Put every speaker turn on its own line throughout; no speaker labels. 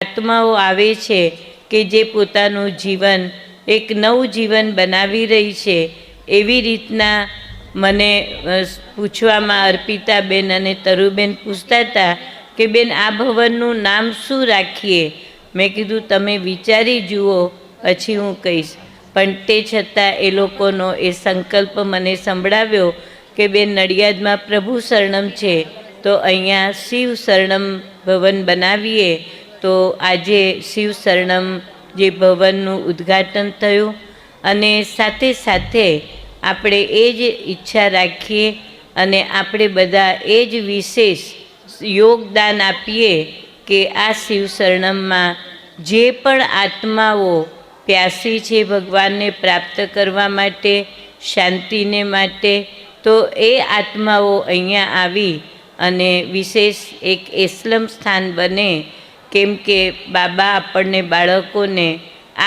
આત્માઓ આવે છે કે જે પોતાનું જીવન એક નવું જીવન બનાવી રહી છે, એવી રીતના મને પૂછવામાં અર્પિતાબેન અને તરુબેન પૂછતા હતા કે, બેન, આ ભવનનું નામ શું રાખીએ? મેં કીધું, તમે વિચારી જુઓ, પછી હું કહીશ. પણ તે છતાં એ લોકોનો એ સંકલ્પ મને સંભળાવ્યો કે, બેન, નડિયાદમાં પ્રભુ શરણમ છે, તો અહીંયા શિવ શરણમ ભવન બનાવીએ. તો આજે શિવ જે ભવનનું ઉદ્ઘાટન થયું અને સાથે સાથે આપણે એ જ ઈચ્છા રાખીએ અને આપણે બધા એ જ વિશેષ યોગદાન આપીએ કે આ શિવ શરણમમાં જે પણ આત્માઓ પ્યાસી છે ભગવાનને પ્રાપ્ત કરવા માટે, શાંતિને માટે, તો એ આત્માઓ અહીંયા આવી અને વિશેષ એક એસ્લમ સ્થાન બને કેમ કે બાબા આપણને બાળકોને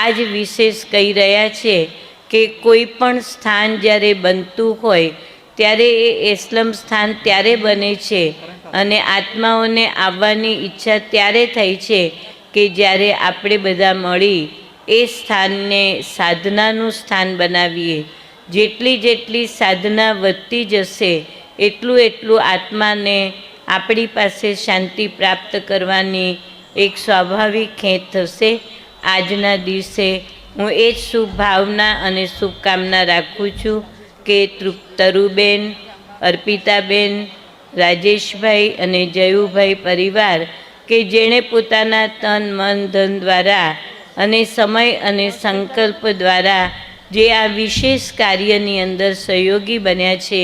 આ જ વિશેષ કહી રહ્યા છે કે કોઈ પણ સ્થાન જ્યારે બનતું હોય, ત્યારે એ એસ્લમ સ્થાન ત્યારે બને છે અને આત્માઓને આવવાની ઈચ્છા ત્યારે થાય છે કે જ્યારે આપણે બધા મળી એ સ્થાનને સાધનાનું સ્થાન બનાવીએ. જેટલી જેટલી સાધના વધતી જશે, એટલું એટલું આત્માને આપણી પાસે શાંતિ પ્રાપ્ત કરવાની એક સ્વાભાવિક ખેંચ થશે. આજના દિવસે હું એ જ શુભ ભાવના અને શુભકામના રાખું છું કે તરુબેન અર્પિતાબેન, રાજેશભાઈ અને જયુભાઈ પરિવાર કે જેણે પોતાના તન, મન, ધન દ્વારા અને સમય અને સંકલ્પ દ્વારા જે આ વિશેષ કાર્યની અંદર સહયોગી બન્યા છે,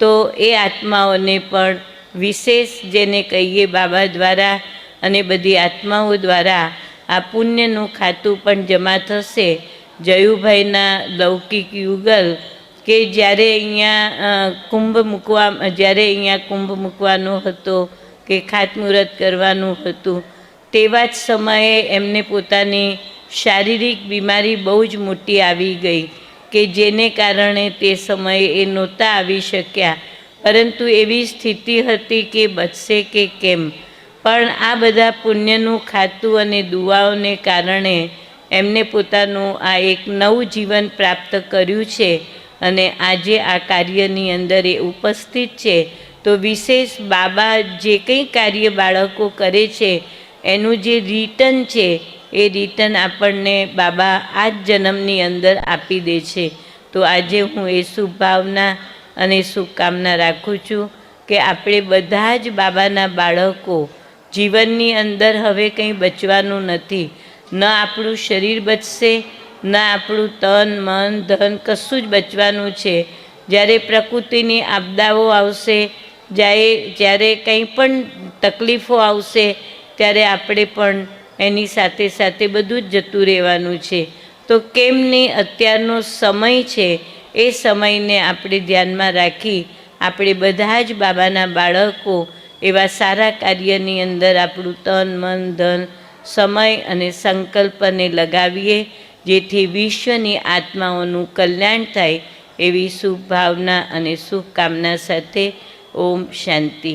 તો એ આત્માઓને પણ વિશેષ જેને કહીએ બાબા દ્વારા અને બધી આત્માઓ દ્વારા આ પુણ્યનું ખાતું પણ જમા થશે. જયુભાઈના લૌકિક યુગલ કે જ્યારે અહીંયા કુંભ મૂકવા, જ્યારે અહીંયા કુંભ મૂકવાનો હતો કે ખાતમુહૂર્ત કરવાનું હતું, તેવા જ સમયે એમને પોતાની શારીરિક બીમારી બહુ જ મોટી આવી ગઈ કે જેને કારણે તે સમયે એ નહોતા આવી શક્યા. પરંતુ એવી સ્થિતિ હતી કે બચશે કે કેમ? પણ આ બધા પુણ્યનું ખાતું અને દુઆઓને કારણે એમને પોતાનું આ એક નવું જીવન પ્રાપ્ત કર્યું છે અને આજે આ કાર્યની અંદર એ ઉપસ્થિત છે. તો વિશેષ બાબા જે કંઈ કાર્ય બાળકો કરે છે, એનું જે રિટર્ન છે, એ રિટર્ન આપણને બાબા આ જ જન્મની અંદર આપી દે છે. તો આજે હું એ શુભભાવના અને શુભકામના રાખું છું કે આપણે બધા જ બાબાના બાળકો જીવનની અંદર હવે કંઈ બચવાનું નથી. ન આપણું શરીર બચશે, ન આપણું તન, મન, ધન કશું જ બચવાનું છે. જ્યારે પ્રકૃતિની આપદાઓ આવશે, જ્યારે જ્યારે કંઈ પણ તકલીફો આવશે, ત્યારે આપણે પણ એની સાથે સાથે બધું જ જતું રહેવાનું છે. તો કેમ નહીં અત્યારનો સમય છે, એ સમયને આપણે ધ્યાનમાં રાખી આપણે બધા જ બાબાના બાળકો એવા સારા કાર્યની અંદર આપણું તન, મન, ધન, સમય અને સંકલ્પને લગાવીએ, જેથી વિશ્વની આત્માઓનું કલ્યાણ થાય એવી શુભ ભાવના અને શુભકામના સાથે ઓમ શાંતિ.